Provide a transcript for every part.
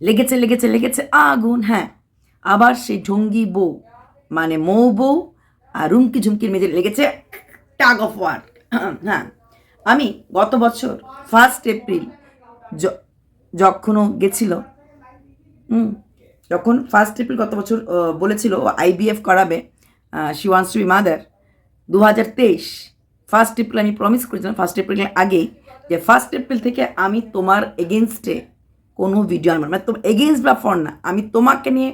লেগেছে লেগেছে লেগেছে, আগুন হ্যাঁ। আবার সেই ঢঙ্গি বউ মানে মৌ বউ আর রুমকি ঝুমকির মেঝে লেগেছে টাগ অফ ওয়ার হ্যাঁ। আমি গত বছর ফার্স্ট এপ্রিল যখনও গেছিল, হুম, যখন ফার্স্ট এপ্রিল গত বছর বলেছিল আইবিএফ করাবে she once to be mother দু হাজার তেইশ ফার্স্ট এপ্রিল আমি প্রমিস করেছিলাম ফার্স্ট এপ্রিলের আগেই যে ফার্স্ট এপ্রিল থেকে আমি তোমার এগেনস্টে কোনো ভিডিও আনব না। মানে এগেনস্ট বা ফর না আমি তোমাকে নিয়ে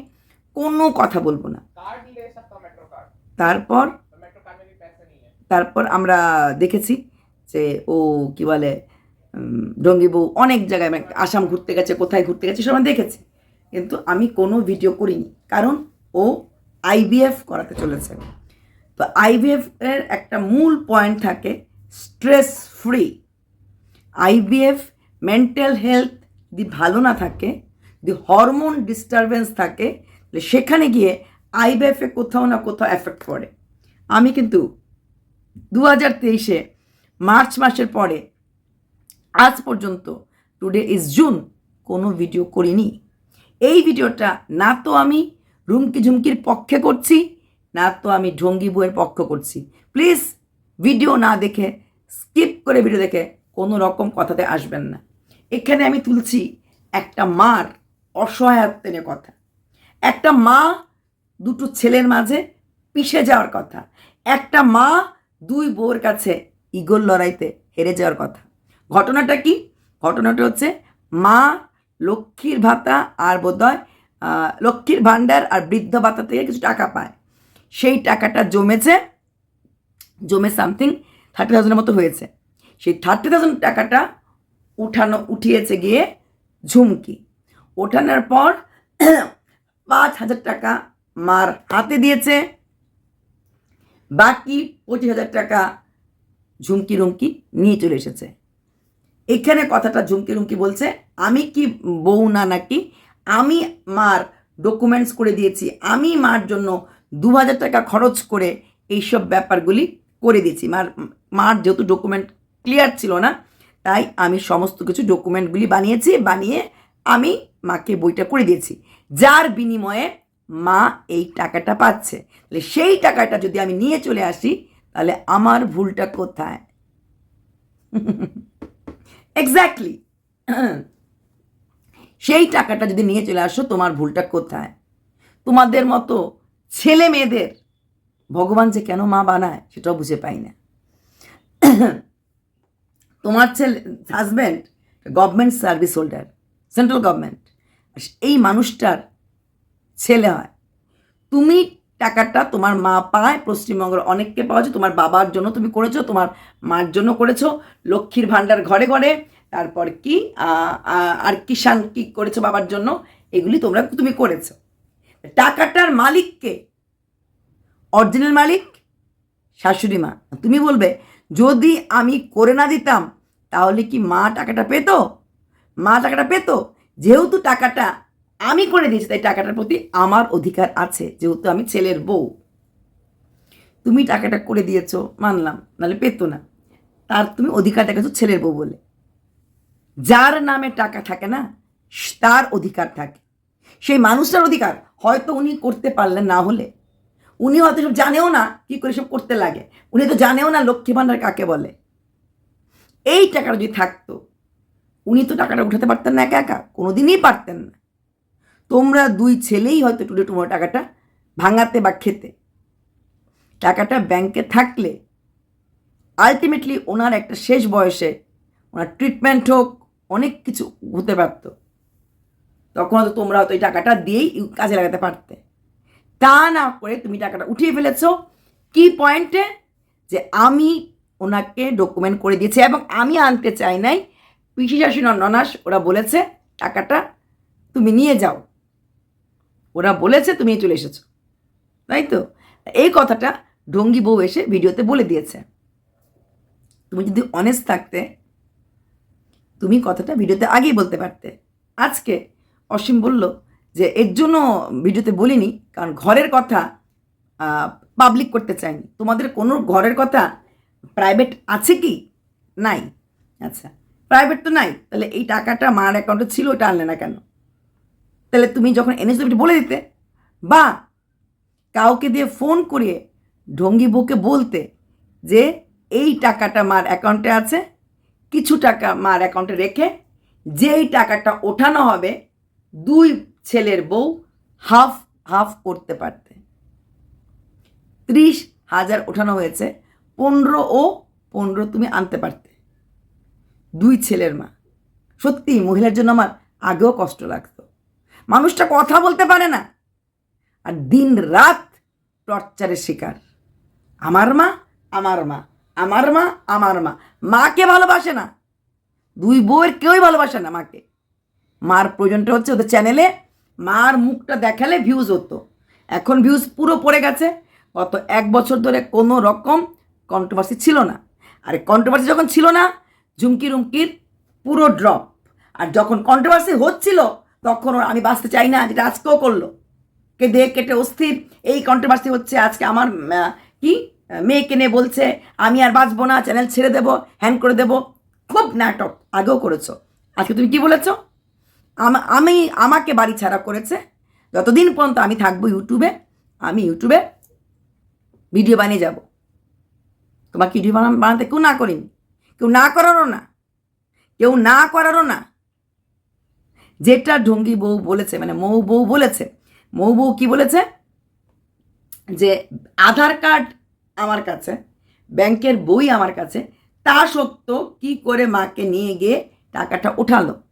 কোনো কথা বলব না। তারপর? তারপর আমরা দেখেছি যে ও কি বলে ডঙ্গি বউ অনেক জায়গায় মানে আসাম ঘুরতে গেছে কোথায় ঘুরতে গেছে সব দেখেছি। কিন্তু আমি কোনো ভিডিও করিনি কারণ ও আইবিএফ করাতে চলেছে। তো আইবিএফ এর একটা মূল পয়েন্ট থাকে stress free IVF mental health যদি ভালো না থাকে, যদি হরমোন ডিস্টারবেন্স থাকে, তাহলে সেখানে গিয়ে আইবিএফে কোথাও না কোথাও এফেক্ট পড়ে। আমি কিন্তু দু হাজার তেইশে মার্চ মাসের পরে, আজ পর্যন্ত টুডে ইজ জুন কোনো ভিডিও করিনি। এই ভিডিওটা না তো আমি রুমকি ঝুমকির পক্ষে করছি, না তো আমি ঢঙ্গি বইয়ের পক্ষ করছি। প্লিজ ভিডিও না দেখে স্কিপ করে ভিডিও দেখে কোনো রকম কথাতে আসবেন না। এখানে আমি তুলছি একটা মার অসহায়ত্বের কথা। একটা মা দুটো ছেলের মাঝে পিষে যাওয়ার কথা। একটা মা দুই বউর কাছে ইগোর লড়াইতে হেরে যাওয়ার কথা। ঘটনাটা কি? ঘটনাটা হচ্ছে মা লক্ষ্মীর ভাতা আর বোধহয় লক্ষ্মীর ভাণ্ডার আর বৃদ্ধ ভাতা থেকে কিছু টাকা পায়। সেই টাকাটা জমেছে, জমে সামথিং থার্টি থাউজেন্ডের মতো হয়েছে। সেই থার্টি থাউজেন্ড টাকাটা উঠানো, উঠিয়েছে গিয়ে ঝুমকি। ওঠানোর পর পাঁচ হাজার টাকা মার হাতে দিয়েছে। বাকি পঁচিশ হাজার টাকা ঝুমকি রুমকি নিয়ে চলে এসেছে। এখানে কথাটা ঝুমকি রুমকি বলছে, আমি কি বউ না নাকি? আমি মার ডকুমেন্টস করে দিয়েছি। আমি মার জন্য দু হাজার টাকা খরচ করে এইসব ব্যাপারগুলি করে দিয়েছি। মার মার যেহেতু ডকুমেন্ট ক্লিয়ার ছিল না তাই আমি সমস্ত কিছু ডকুমেন্টগুলি বানিয়েছি, বানিয়ে আমি মাকে বইটা করে দিয়েছি। যার বিনিময়ে মা এই টাকাটা পাচ্ছে। তাহলে সেই টাকাটা যদি আমি নিয়ে চলে আসি, তাহলে আমার ভুলটা কোথায়? এক্স্যাক্টলি সেই টাকাটা যদি নিয়ে চলে আসো, তোমার ভুলটা কোথায়? তোমাদের মতো ছেলে মেয়েদের ভগবান যে কেন মা বানায়, সেটাও বুঝে পাই না। তোমার ছেলে husband government service holder central government এই মানুষটার ছেলে হয়। তুমি টাকাটা তোমার মা পায়, পশ্চিমবঙ্গের অনেককে পাওয়া যায়, তোমার বাবার জন্য তুমি করেছ, তোমার মার জন্য করেছ, লক্ষ্মীর ভাণ্ডার ঘরে ঘরে, তারপর কি আর কিষান কি করেছ বাবার জন্য, এগুলি তোমরা তুমি করেছ। টাকাটার মালিককে অরিজিনাল মালিক, শাশুড়ি মা। তুমি বলবে, যদি আমি করে না দিতাম তাহলে কি মা টাকাটা পেতো? মা টাকাটা পেতো? যেহেতু টাকাটা আমি করে দিয়েছি, তাই টাকাটার প্রতি আমার অধিকার আছে, যেহেতু আমি ছেলের বউ। তুমি টাকাটা করে দিয়েছ, মানলাম, নাহলে পেতো না। তার তুমি অধিকার দেখাচ্ছ ছেলের বউ বলে। যার নামে টাকা থাকে না, তার অধিকার থাকে। সেই মানুষটার অধিকার হয়তো উনি করতে পারলেন না হলে। উনি হয়তো সব জানেও না কি করে সব করতে লাগে। উনি তো জানেও না লক্ষ্মী ভাণ্ডার কাকে বলে। এই টাকাটা যদি থাকতো, উনি তো টাকাটা উঠাতে পারতেন না একা একা কোনো দিনই পারতেন না। তোমরা দুই ছেলেই হয়তো টুডে টুমোর টাকাটা ভাঙাতে বা খেতে। টাকাটা ব্যাংকে থাকলে আলটিমেটলি ওনার একটা শেষ বয়সে ওনার ট্রিটমেন্ট হোক, অনেক কিছু হতে পারত। তখন হয়তো তোমরা হয়তো এই টাকাটা দিয়েই কাজে লাগাতে পারতে। তা না করে তুমি টাকাটা উঠিয়ে ফেলেছ। কি পয়েন্টে যে আমি ওনাকে ডকুমেন্ট করে দিয়েছে এবং আমি আনতে চাই নাই। পিসি শাশুড়ি ননাস, ওরা বলেছে, টাকাটা তুমি নিয়ে যাও। ওরা বলেছে, তুমি চলে এসেছ। তাই তো? এই কথাটা ঢঙ্গি বউ এসে ভিডিওতে বলে দিয়েছে। তুমি যদি অনেস্ট থাকতে, তুমি কথাটা ভিডিওতে আগেই বলতে পারতে। আজকে অসীম বলল যে, এর জন্য ভিডিওতে বলিনি, কারণ ঘরের কথা পাবলিক করতে চাইনি। তোমাদের কোনো ঘরের কথা প্রাইভেট আছে কি? নাই। আচ্ছা প্রাইভেট তো নাই। তাহলে এই টাকাটা মার অ্যাকাউন্টে ছিল, ওটা আনলে না কেন? তাহলে তুমি যখন এনেছো তুমি বলে দিতে বা কাউকে দিয়ে ফোন করিয়ে ঢঙ্গি বউকে বলতে যে এই টাকাটা মার অ্যাকাউন্টে আছে, কিছু টাকা মার অ্যাকাউন্টে রেখে যেই টাকাটা ওঠানো হবে, দুই ছেলের বউ হাফ হাফ করতে পারতে। ত্রিশ হাজার ওঠানো হয়েছে। পনেরো ও পনেরো তুমি আনতে পারতে। দুই ছেলের মা। সত্যি, মহিলার জন্য আমার আগেও কষ্ট লাগতো। মানুষটা কথা বলতে পারে না। আর দিন রাত টর্চারের শিকার। আমার মা আমার মা আমার মা আমার মা। মাকে ভালোবাসে না। দুই বউয়ের কেউই ভালোবাসে না মাকে। মার প্রয়োজনটা হচ্ছে ওদের চ্যানেলে মার মুখটা দেখালে ভিউজ হতো। এখন ভিউজ পুরো পড়ে গেছে। গত এক বছর ধরে কোনো রকম কন্ট্রোভার্সি ছিল না। আর কন্ট্রোভার্সি যখন ছিল না, ঝুমকি রুমকির পুরো ড্রপ আর যখন কন্ট্রোভার্সি হচ্ছিল, তখন আমি বাঁচতে চাই না, যেটা আজকেও করল। কে দিয়ে কেটে অস্থির, এই কন্ট্রোভার্সি হচ্ছে আজকে আমার কি? মেয়েকে নিয়ে বলছে, আমি আর বাঁচবো না চ্যানেল ছেড়ে দেবো হ্যান করে দেবো। খুব নাটক, আগেও করেছ। আজকে তুমি কি বলেছ? আমি, আমাকে বাড়ি ছাড়া করেছে। যতদিন পর্যন্ত আমি থাকব ইউটিউবে, আমি ইউটিউবে ভিডিও বানিয়ে যাব। তোমাকে ভিডিও বানা- বানাতে কেউ না করিনি? কেউ না করারও না। কেউ না করারও না। যেটা ঢঙ্গি বউ বলেছে মানে মৌ বউ বলেছে, মৌ বউ কি বলেছে? যে আধার কার্ড আমার কাছে, ব্যাংকের বই আমার কাছে, তা সত্ত্বেও কি করে মাকে নিয়ে গিয়ে টাকাটা উঠালো?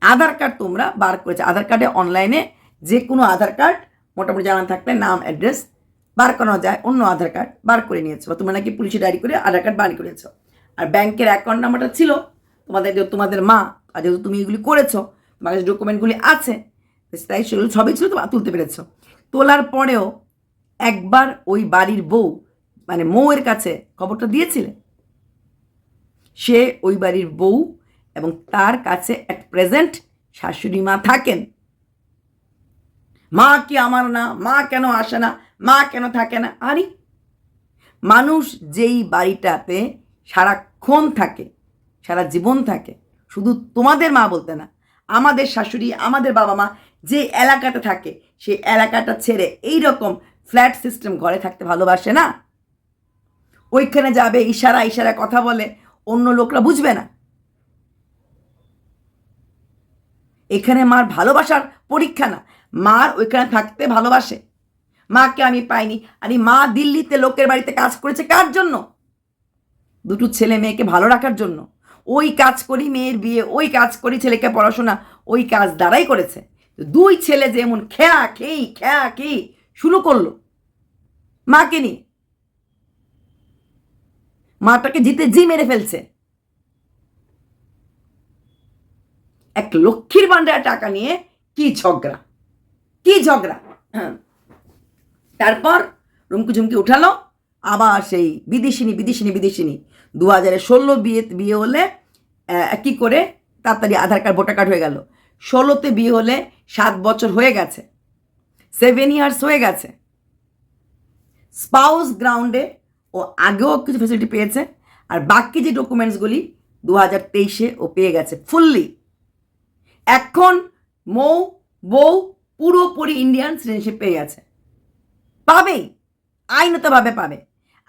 আধার কার্ড তোমরা বার করেছে। আধার কার্ডে অনলাইনে যে কোনো আধার কার্ড মোটামুটি জানা থাকলে নাম, অ্যাড্রেস বার করানো যায়, অন্য আধার কার্ড বার করে নিয়েছো। বা তোমরা নাকি পুলিশে ডায়েরি করে আধার কার্ড বার করেছ। আর ব্যাংকের অ্যাকাউন্ট নাম্বারটা ছিল, তোমাদের তোমাদের মা, আর যেহেতু তুমি এগুলি করেছ, তোমার কাছে ডকুমেন্টগুলি আছে, তাই সেগুলো সবই ছিল, তোমরা তুলতে পেরেছ। তোলার পরেও একবার ওই বাড়ির বউ মানে মৌয়ের কাছে খবরটা দিয়েছিলে? সে ওই বাড়ির বউ এবং তার কাছে অ্যাট প্রেজেন্ট শাশুড়ি মা থাকেন। মা কি আমার না? মা কেন আসে না? মা কেন থাকে না? আরে, মানুষ যেই বাড়িটাতে সারাক্ষণ থাকে, সারা জীবন থাকে, শুধু তোমাদের মা বলতে না, আমাদের শাশুড়ি, আমাদের বাবা মা যে এলাকাতে থাকে, সেই এলাকাটা ছেড়ে এই রকম ফ্ল্যাট সিস্টেম ঘরে থাকতে ভালোবাসে না? ওইখানে যাবে, ইশারা ইশারা কথা বলে, অন্য লোকরা বুঝবে না। এখানে মার ভালোবাসার পরীক্ষা না, মার ওইখানে থাকতে ভালোবাসে। মাকে আমি পাইনি। আরে মা দিল্লিতে লোকের বাড়িতে কাজ করেছে কার জন্য? দুটো ছেলে মেয়েকে ভালো রাখার জন্য। ওই কাজ করি মেয়ের বিয়ে, ওই কাজ করি ছেলেকে পড়াশোনা, ওই কাজ দ্বারাই করেছে। দুই ছেলে যেমন খেয়া খেই খেয়া খেই শুরু করল। মাকে নিয়ে। মাটাকে জিতে জি মেরে ফেলছে। এক লক্ষ্মীর ভাণ্ডার টাকা নিয়ে কি ঝগড়া? কি ঝগড়া? হ্যাঁ। তারপর রুমকু ঝুমকি উঠালো, আবার সেই বিদেশিনী বিদেশিনী বিদেশিনী। দু হাজারে ষোলো বিয়ে বিয়ে হলে কি করে? তাড়াতাড়ি আধার কার্ড, ভোটার কার্ড হয়ে গেল। ষোলোতে বিয়ে হলে সাত বছর হয়ে গেছে। সেভেন ইয়ার্স হয়ে গেছে। স্পাউস গ্রাউন্ডে ও আগেও কিছু ফেসিলিটি পেয়েছে, আর বাকি যে ডকুমেন্টসগুলি দু হাজার তেইশে ও পেয়ে গেছে ফুললি এখন মৌ, বউ পুরোপুরি ইন্ডিয়ান সিটিজেনশিপ পেয়ে গেছে। পাবেই আইনতভাবে পাবে।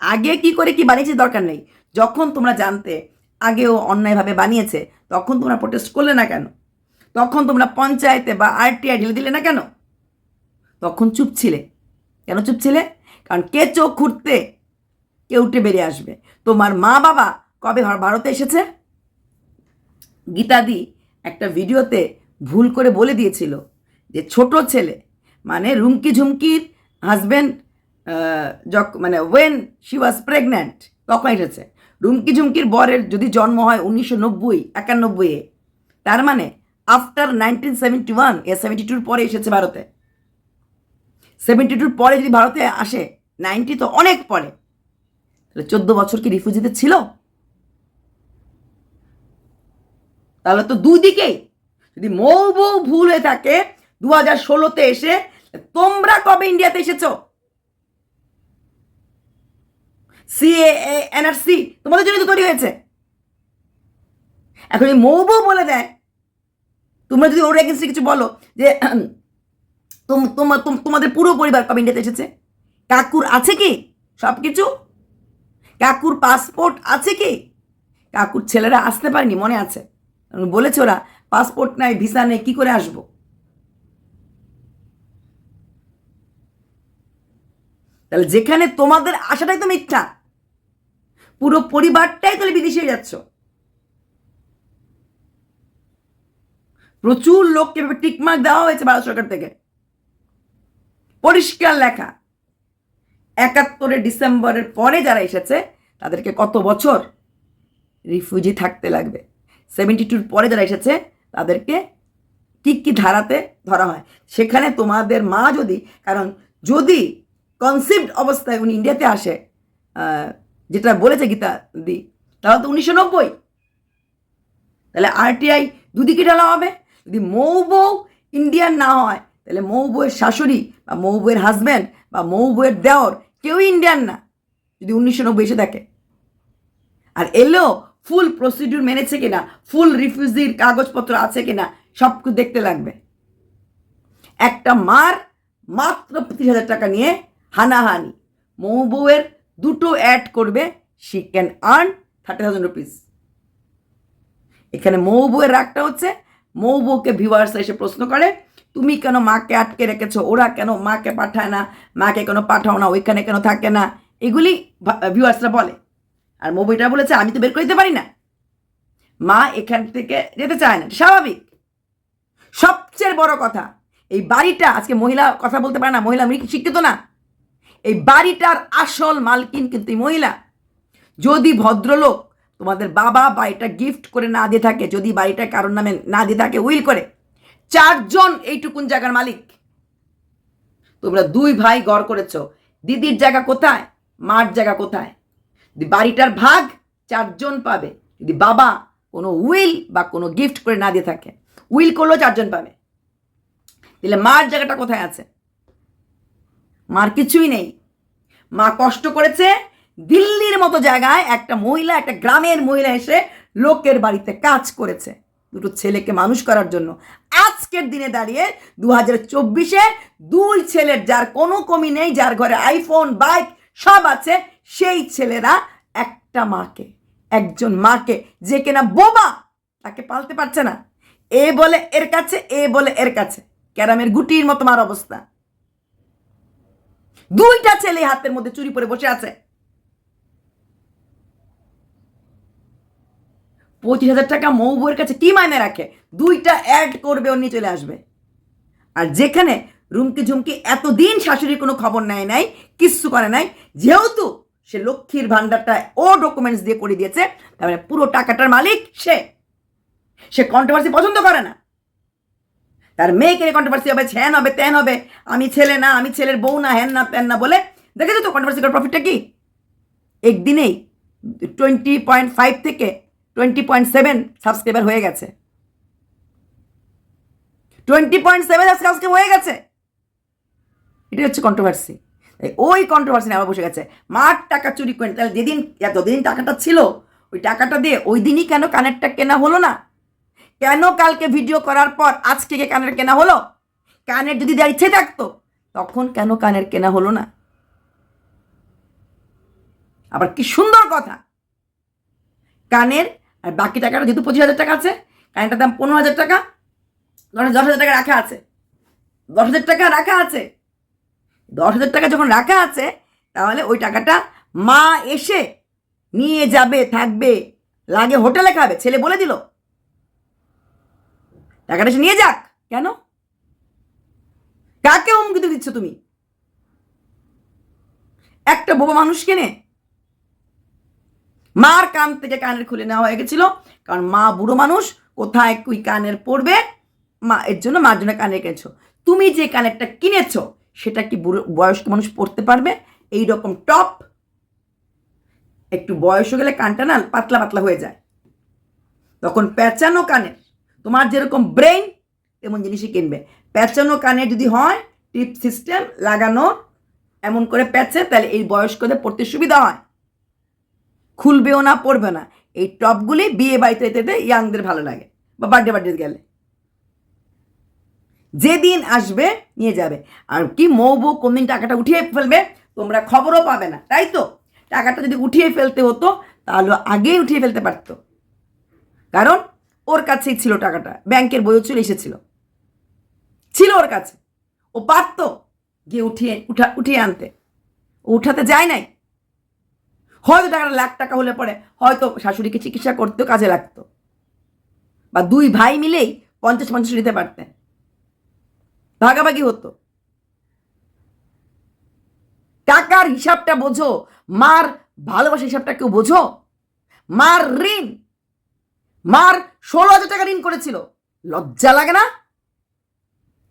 আগে কি করে কি বানিয়েছে দরকার নেই। যখন তোমরা জানতে আগেও অন্যায়ভাবে বানিয়েছে, তখন তোমরা প্রোটেস্ট করলে না কেন? তখন তোমরা পঞ্চায়েতে বা আরটিআই ঢেলে দিলে না কেন? তখন চুপ ছিলে। কেন চুপ ছিলে? কারণ কে চোখ খুঁড়তে, কে উঠে বেরিয়ে আসবে? তোমার মা বাবা কবে ভারতে এসেছে? গীতাদি একটা ভিডিওতে ভুল করে বলে দিয়েছিল যে ছোট ছেলে মানে রুমকি ঝুমকির হাজব্যান্ড মানে ওয়েন শি ওয়াজ প্রেগন্যান্ট তখন এসেছে? রুমকি ঝুমকির বরের যদি জন্ম হয় উনিশশো নব্বই একানব্বইয়ে তার মানে আফটার নাইনটিন সেভেন্টি ওয়ান এ সেভেন্টি টুর পরে এসেছে ভারতে। সেভেন্টি টুর পরে যদি ভারতে আসে নাইনটি তো অনেক পরে। তাহলে চোদ্দ বছর কি রিফিউজিতে ছিল? তাহলে তো দুদিকেই। যদি মৌ বউ ভুল হয়ে থাকে দু হাজার ষোলোতে এসে তোমরা কবে ইন্ডিয়াতে এসেছ? সিএ এনআরসি তোমাদের জন্য তো তৈরি হয়েছে। এখন এই মৌ বউ বলে দেয়। তোমরা যদি ওর এগেন্সে কিছু বলো যে তোম- তোমা- তোম- তোমাদের পুরো পরিবার কবে ইন্ডিয়াতে এসেছে? কাকুর আছে কি? সব কিছু কাকুর পাসপোর্ট আছে কি? কাকুর ছেলেরা আসতে পারেনি, মনে আছে? বলেছে ওরা পাসপোর্ট নাই ভিসা নেই, কি করে আসব? তাহলে যেখানে তোমাদের আশাটাই তো মিথ্যা। পুরো পরিবারটাই তাহলে বিদেশে যাচ্ছ। প্রচুর লোককে টিকমার্ক দেওয়া হয়েছে ভারত সরকার থেকে। পরিষ্কার লেখা। একাত্তরের ডিসেম্বরের পরে যারা এসেছে, তাদেরকে কত বছর রিফিউজি থাকতে লাগবে? সেভেন্টি টুর পরে যারা এসেছে, তাদেরকে কি কি ধারাতে ধরা হয়? সেখানে তোমাদের মা যদি, কারণ যদি কনসেপ্ট অবস্থায় উনি ইন্ডিয়াতে আসে যেটা বলেছে গীতা দি, তাহলে তো উনিশশো নব্বই। তাহলে আরটিআই দুদিকে ঢালা হবে, যদি মৌ বউ ইন্ডিয়ান না হয়, তাহলে মৌ বউয়ের শাশুড়ি বা মৌ বউয়ের হাজব্যান্ড বা মৌ বউয়ের দেওর কেউই ইন্ডিয়ান না, যদি উনিশশো নব্বই এসে থাকে আর এলো ফুল প্রসিডিউর মেনেছে কিনা ফুল রিফিউজির কাগজপত্র আছে কিনা সব দেখতে লাগবে। একটা মার মাত্র পঁচিশ হাজার টাকা নিয়ে হানাহানি। মৌ বউয়ের দুটো অ্যাড করবে she can earn thirty thousand rupees এখানে মৌ বউয়ের রাগটা হচ্ছে মৌ বউকে ভিউয়ার্স এসে প্রশ্ন করে, তুমি কেন মাকে আটকে রেখেছো? ওরা কেন মাকে পাঠায় না? মাকে কেন পাঠাও না? ওইখানে কেন থাকে না? এগুলি ভিউয়ার্সরা বলে। আর মৌ বইটা বলেছে, আমি তো বের করে দিতে পারি না। মা এখান থেকে যেতে চায় না। স্বাভাবিক। সবচেয়ে বড় কথা, এই বাড়িটা আজকে মহিলা কথা বলতে পারে না, মহিলা শিক্ষিত না। এই বাড়িটার আসল মালকিন কিন্তু মহিলা। যদি ভদ্রলোক তোমাদের বাবা বাড়িটা গিফট করে না দিয়ে থাকে, যদি বাড়িটা কারোর নামে না দিয়ে থাকে উইল করে, চারজন এইটুকুন জায়গার মালিক। তোমরা দুই ভাই গড় করেছ। দিদির জায়গা কোথায়? মার জায়গা কোথায়? যদি বাড়িটার ভাগ চারজন পাবে, যদি বাবা কোনো উইল বা কোনো গিফট করে না দিয়ে থাকে উইল করলেও চারজন পাবে। তাহলে মার জায়গাটা কোথায় আছে? মার কিছুই নেই। মা কষ্ট করেছে, দিল্লির মতো জায়গায় একটা মহিলা, একটা গ্রামের মহিলা এসে লোকের বাড়িতে কাজ করেছে। দুটো ছেলেকে মানুষ করার জন্য। আজকের দিনে দাঁড়িয়ে দু হাজার চব্বিশে দুই ছেলের যার কোনো কমি নেই, যার ঘরে আইফোন বাইক সব আছে, সেই ছেলেরা একটা মাকে, একজন মাকে যে কিনা বোবা তাকে পালতে পারছে না। এ বলে এর কাছে, এ বলে এর কাছে। ক্যারামের গুটির মতো মার অবস্থা। দুইটা ছেলে হাতের মধ্যে চুরি পরে বসে আছে। পঁচিশ হাজার টাকা মৌ কাছে কি মাইনে রাখে? দুইটা অ্যাড করবে ও নিয়ে চলে আসবে। আর যেখানে রুমকি ঝুমকি এতদিন শাশুড়ির কোনো খবর নেয় নাই, কিচ্ছু করে নাই, যেহেতু সে লক্ষ্মীর ভান্ডারটা ও ডকুমেন্টস দিয়ে করে দিয়েছে, তার মানে পুরো টাকাটার মালিক সে। সে কন্ট্রোভার্সি পছন্দ করে না। তার মেয়েকে কন্ট্রোভার্সি হবে হ্যান হবে ত্যান হবে। আমি ছেলে না, আমি ছেলের বউ না হ্যান না ত্যান না বলে দেখেছ তো কন্ট্রোভার্সি করার প্রফিটটা কি? একদিনেই টোয়েন্টি পয়েন্ট ফাইভ থেকে টোয়েন্টি পয়েন্ট সেভেন সাবস্ক্রাইবার হয়ে গেছে। টোয়েন্টি পয়েন্ট সেভেন সাবস্ক্রাইব হয়ে গেছে। এটাই হচ্ছে কন্ট্রোভার্সি ওই কন্ট্রোভার্সি নিয়ে আবার বসে গেছে। মার টাকা চুরি করে, তাহলে যেদিন যতদিন টাকাটা ছিল, ওই টাকাটা দিয়ে ওই দিনই কেন কানেরটা কেনা হলো না? কেন কালকে ভিডিও করার পর আজকে কানের কেনা হলো? কানের যদি দেওয়ার ইচ্ছে থাকতো, তখন কেন কানের কেনা হলো না? আবার কি সুন্দর কথা! কানের আর বাকি টাকাটা যেহেতু পঁচিশ হাজার টাকা আছে, কানেরটার দাম পনেরো হাজার টাকা দশ হাজার টাকা রাখা আছে। দশ হাজার টাকা রাখা আছে। দশ হাজার টাকা যখন রাখা আছে, তাহলে ওই টাকাটা মা এসে নিয়ে যাবে, থাকবে। লাগে হোটেলে খাবে, ছেলে বলে দিল। টাকাটা এসে নিয়ে যাক। কেন? কাকে হুমকি দিচ্ছ তুমি? একটা বোবা মানুষ কেনে মার কান থেকে কানের খুলে নেওয়া হয়ে গেছিল, কারণ মা বুড়ো মানুষ কোথায় কুই কানের পড়বে, মা, এর জন্য মার জন্য কানে কিনেছো তুমি যে কানেরটা কিনেছো, সেটা কি বুড়ো, বয়স্ক মানুষ পড়তে পারবে? এই রকম টপ, একটু বয়স গেলে কানটা না পাতলা পাতলা হয়ে যায়। তখন পেঁচানো কানের তোমার যেরকম ব্রেন তেমন জিনিসই কিনবে। পেঁচানো কানে যদি হয়, টিপ সিস্টেম লাগানো, এমন করে প্যাচে, তাহলে এই বয়স্কদের পড়তে সুবিধা হয়। খুলবেও না, পড়বে না। এই টপগুলি বিয়ে বাড়িতে যেতে ইয়াংদের ভালো লাগে, বা বার্থডে বার্থডে গেলে। যেদিন আসবে, নিয়ে যাবে। আর কি মৌ বউ কোনদিন টাকাটা উঠিয়ে ফেলবে, তোমরা খবরও পাবে না, তাই তো? টাকাটা যদি উঠিয়ে ফেলতে হতো, তাহলে আগেই উঠিয়ে ফেলতে পারতো। কারণ ওর কাছেই ছিল টাকাটা। ব্যাংকের বইও চলে এসেছিল। ছিল ওর কাছে। ও পারত গিয়ে উঠিয়ে, উঠা, উঠিয়ে আনতে। ও উঠাতে যায় নাই। হয়তো টাকাটা লাখ টাকা হলে পরে হয়তো শাশুড়িকে চিকিৎসা করতেও কাজে লাগতো। বা দুই ভাই মিলেই পঞ্চাশ পঞ্চাশ নিতে পারতেন। ভাগাভাগি হতো। টাকার হিসাবটা বোঝো। মার ভালোবাসা হিসাবটা কেউ বোঝো? মার ঋণ মার ষোলো হাজার টাকা ঋণ করেছিল। লজ্জা লাগে না?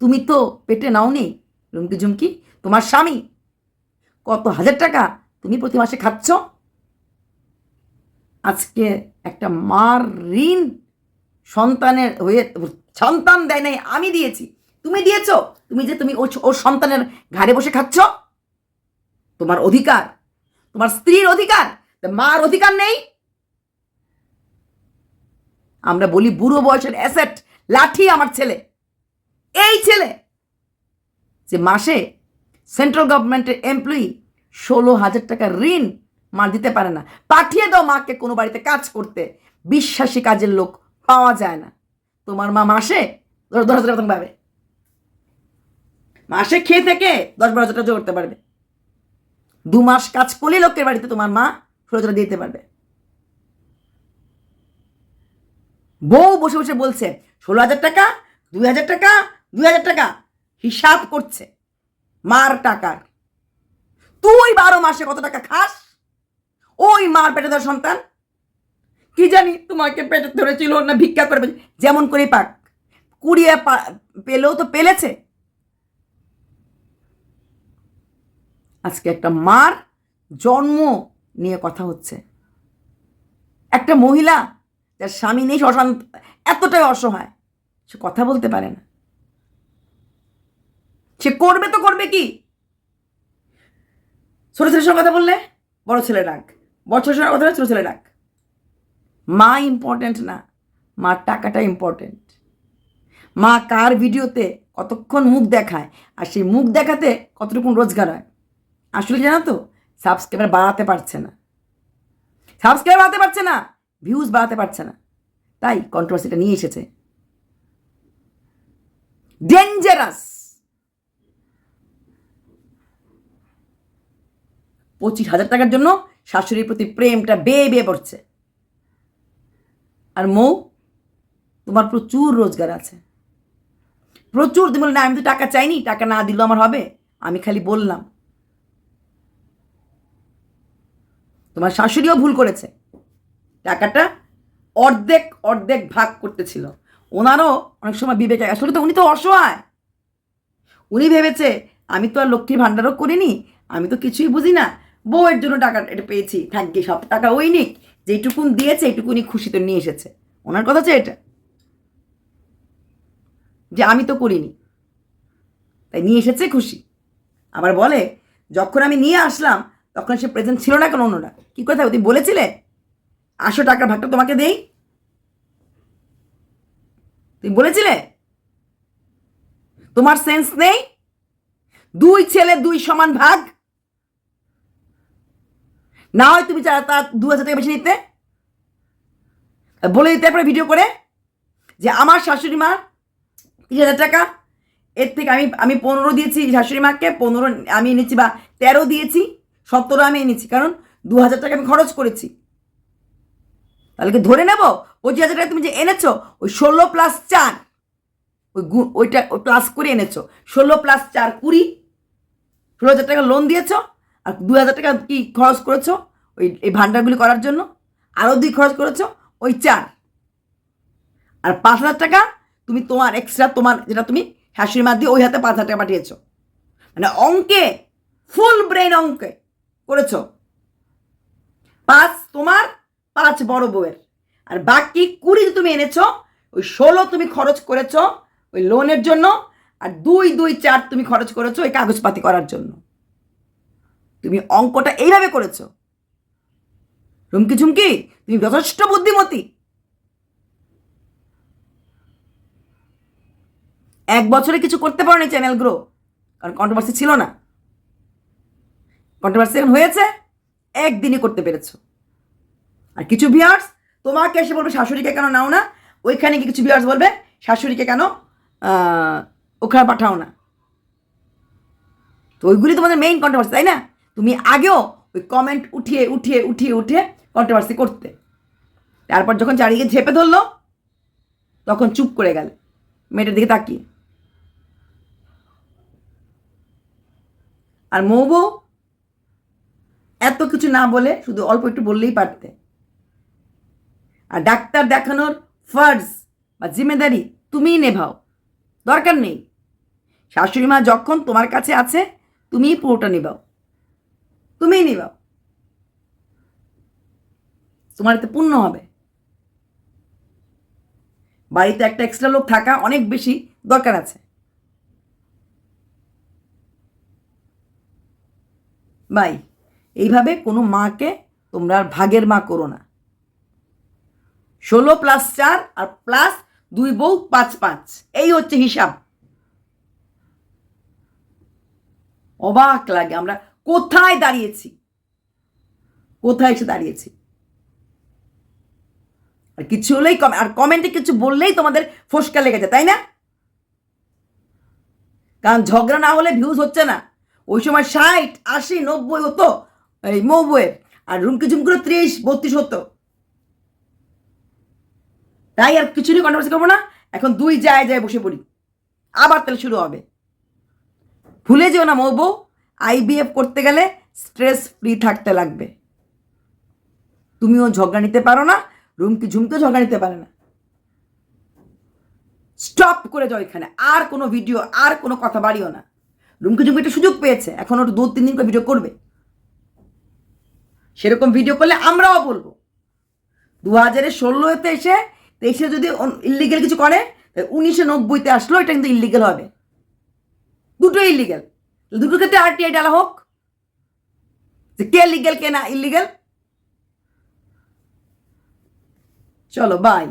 তুমি তো পেটে নাও নাওনি, রুমকি ঝুমকি। তোমার স্বামী, কত হাজার টাকা তুমি প্রতি মাসে খাচ্ছ? আজকে একটা মার ঋণ সন্তানের হয়ে সন্তান দেয় নাই, আমি দিয়েছি। তুমি দিয়েছ? তুমি যে তুমি ও সন্তানের ঘাড়ে বসে খাচ্ছ? তোমার অধিকার, তোমার স্ত্রীর অধিকার মার অধিকার নেই? আমরা বলি বুড়ো বয়সের অ্যাসেট, লাঠি আমার ছেলে। এই ছেলে যে মাসে সেন্ট্রাল গভর্নমেন্টের এমপ্লয়ি ষোলো হাজার টাকা ঋণ মা দিতে পারে না। পাঠিয়ে দাও মাকে কোনো বাড়িতে কাজ করতে। বিশ্বাসী কাজের লোক পাওয়া যায় না। তোমার মা মাসে দশ দশ হাজার পাবে। মাসে খেয়ে থেকে দশ বারো হাজার টাকা করতে পারবে। দু মাস কাজ করলে লোকের বাড়িতে তোমার মা ষোলো হাজার দিতে পারবে। বউ বসে বসে বলছে, ষোলো হাজার টাকা, দুই হাজার টাকা, দুই হাজার টাকা। হিসাব করছে, মার টাকার। তুই বারো মাসে কত টাকা খাস? ওই মার পেটে ধর সন্তান। কি জানি তোমাকে পেটে ধরেছিল না ভিক্ষা করবে যেমন করে পাক। কুড়িয়ে পেলেও তো পেলেছে। আজকে একটা মার জন্ম নিয়ে কথা হচ্ছে। একটা মহিলা যার স্বামী নেই অশান্ত এতটাই অসহায়। সে কথা বলতে পারে না। সে করবে তো করবে কি? ছোট ছেলের সঙ্গে কথা বললে বড় ছেলে ডাক। বড় ছেলের সঙ্গে কথা বললে ছোট ছেলে ডাক। মা ইম্পর্ট্যান্ট না মার টাকাটা ইম্পর্ট্যান্ট মা কার ভিডিওতে কতক্ষণ মুখ দেখায় আর সেই মুখ দেখাতে কতটুকু রোজগার হয়? আসলে জানো তো সাবস্ক্রাইবার বাড়াতে পারছে না। সাবস্ক্রাইবার বাড়াতে পারছে না। ভিউজ বাড়াতে পারছে না। তাই কন্ট্রোভার্সিটা নিয়ে এসেছে। ডেঞ্জারাস পঁচিশ হাজার টাকার জন্য শাশুড়ির প্রতি প্রেমটা বেয়ে বেয়ে পড়ছে। আর মৌ, তোমার প্রচুর রোজগার আছে। প্রচুর তুমি না, আমি তো টাকা চাইনি, টাকা না দিলেও আমার হবে। আমি খালি বললাম। তোমার শাশুড়িও ভুল করেছে। টাকাটা অর্ধেক অর্ধেক ভাগ করতেছিল। ওনারও অনেক সময় বিবেক আসলে তো উনি তো অসহায়। উনি ভেবেছে, আমি তো আর লক্ষ্মীর ভাণ্ডারও করিনি, আমি তো কিছুই বুঝি না। বউয়ের জন্য টাকা এটা পেয়েছি থাকবে সব টাকা ওই নিক। যেটুকুন দিয়েছে এইটুকুনি খুশিতে নিয়ে এসেছে। ওনার কথা হচ্ছে এটা। যে আমি তো করিনি। তাই নিয়ে এসেছে খুশি। আবার বলে, যখন আমি নিয়ে আসলাম, তখন সে প্রেজেন্ট ছিল না কেন অন্যরা? কী করে থাকবে তুমি বলেছিলে? আশো টাকার ভাগটা তোমাকে দেই। তুমি বলেছিলে? তোমার সেন্স নেই? দুই ছেলে দুই সমান ভাগ? না হয় তুমি তার দু হাজার টাকা বেশি নিতে। বলে দিতে তারপরে ভিডিও করে যে আমার শাশুড়ি মা তিরিশ হাজার টাকা। এর থেকে আমি আমি পনেরো দিয়েছি শাশুড়ি মাকে, পনেরো আমি এনেছি বা তেরো দিয়েছি, সতেরো আমি এনেছি। কারণ দু হাজার টাকা আমি খরচ করেছি। তাহলে কি ধরে নেব? পঁচিশ হাজার টাকা তুমি যে এনেছো, ওই ষোলো প্লাস চার, ওই গু- ওইটা ওই প্লাস করে এনেছো। ষোলো প্লাস চার, কুড়ি। ষোলো হাজার টাকা লোন দিয়েছ, আর দু হাজার টাকা কি খরচ করেছ? ওই, এই ভান্ডারগুলি করার জন্য। আরও দুই খরচ করেছ, ওই চার। আর পাঁচ হাজার টাকা তুমি তোমার এক্সট্রা তোমার যেটা তুমি শাশুড়ি মা দিয়ে ওই হাতে পাঁচ হাজার টাকা পাঠিয়েছো। মানে অঙ্কে ফুল ব্রেন অঙ্কে করেছ। পাঁচ তোমার পাঁচ বড় বউয়ের। আর বাকি কুড়ি যে তুমি এনেছ, ওই ষোলো তুমি খরচ করেছ ওই লোনের জন্য, আর দুই দুই, চার তুমি খরচ করেছ ওই কাগজপাতি করার জন্য। তুমি অঙ্কটা এইভাবে করেছ। রুমকি ঝুমকি, তুমি যথেষ্ট বুদ্ধিমতী। এক বছরে কিছু করতে পারোনি চ্যানেল গ্রো, কারণ কন্ট্রোভার্সি ছিল না। কন্ট্রোভার্সি এখন হয়েছে, একদিনই করতে পেরেছ। আর কিছু ভিউয়ার্স তোমাকে এসে বলবে, শাশুড়িকে কেন নাও না? ওইখানে গিয়ে কিছু ভিউয়ার্স বলবে, শাশুড়িকে কেন ওখানে পাঠাও না? তো ওইগুলি তোমাদের মেইন কন্ট্রোভার্সি তাই না? তুমি আগেও ওই কমেন্ট উঠিয়ে উঠিয়ে উঠিয়ে উঠিয়ে কন্ট্রোভার্সি করতে। তারপর যখন চারিদিকে ঝেপে ধরলো, তখন চুপ করে গেল। মেয়েটার দিকে তাকিয়ে। আর মৌবো এত কিছু না বলে শুধু অল্প একটু বললেই পারতে। আর ডাক্তার দেখানোর ফার্জ বা জিম্মেদারি তুমিই নেভাও। দরকার নেই। শাশুড়ি মা যখন তোমার কাছে আছে, তুমিই পুরোটা নিবাও। তুমিই নিবাও। তোমার এতে পূর্ণ হবে। বাড়িতে একটা এক্সট্রা লোক থাকা অনেক বেশি দরকার আছে। ভাই, এইভাবে কোনো মাকে তোমরা ভাগের মা করো না। ষোলো প্লাস চার আর প্লাস দুই বউ পাঁচ পাঁচ। এই হচ্ছে হিসাব। অবাক লাগে আমরা। কোথায় দাঁড়িয়েছি? কোথায় এসে দাঁড়িয়েছি? আর কিছু হলেই কম আর কমেন্টে কিছু বললেই তোমাদের ফসকা লেগেছে তাই না? কারণ ঝগড়া না হলে ভিউজ হচ্ছে না। ওই সময় ষাট, আশি, নব্বই হতো এই নব্বইয়ের আর রুমকি ঝুমকুলো ত্রিশ, বত্রিশ হতো। তাই আর কিছু নিয়ে কন্ট্রোভার্সি করব না। এখন দুই যায় যায় বসে পড়ি। আবার তাহলে শুরু হবে। ভুলে যেও না মৌ আইবিএফ করতে গেলে স্ট্রেস ফ্রি থাকতে লাগবে। তুমিও ঝগড়া নিতে পারো না, রুমকি ঝুমকেও ঝগড়া নিতে পারে না। স্টপ করে যাও এখানে। আর কোনো ভিডিও আর কোনো কথা বাড়িও না। রুমকি ঝুমকি একটা সুযোগ পেয়েছে। এখন ওটা দু তিন দিন করে ভিডিও করবে। সেরকম ভিডিও করলে আমরাও বলব। দু হাজারে ষোলোতে এসে তেইশে যদি ইলিগেল কিছু করে উনিশশো নব্বইতে আসলো, এটা কিন্তু ইলিগেল হবে। দুটোই ইলিগেল দুটো ক্ষেত্রে আরটিআই ডালা হোক। যে কে লিগেল কে না ইলিগেল চলো বাই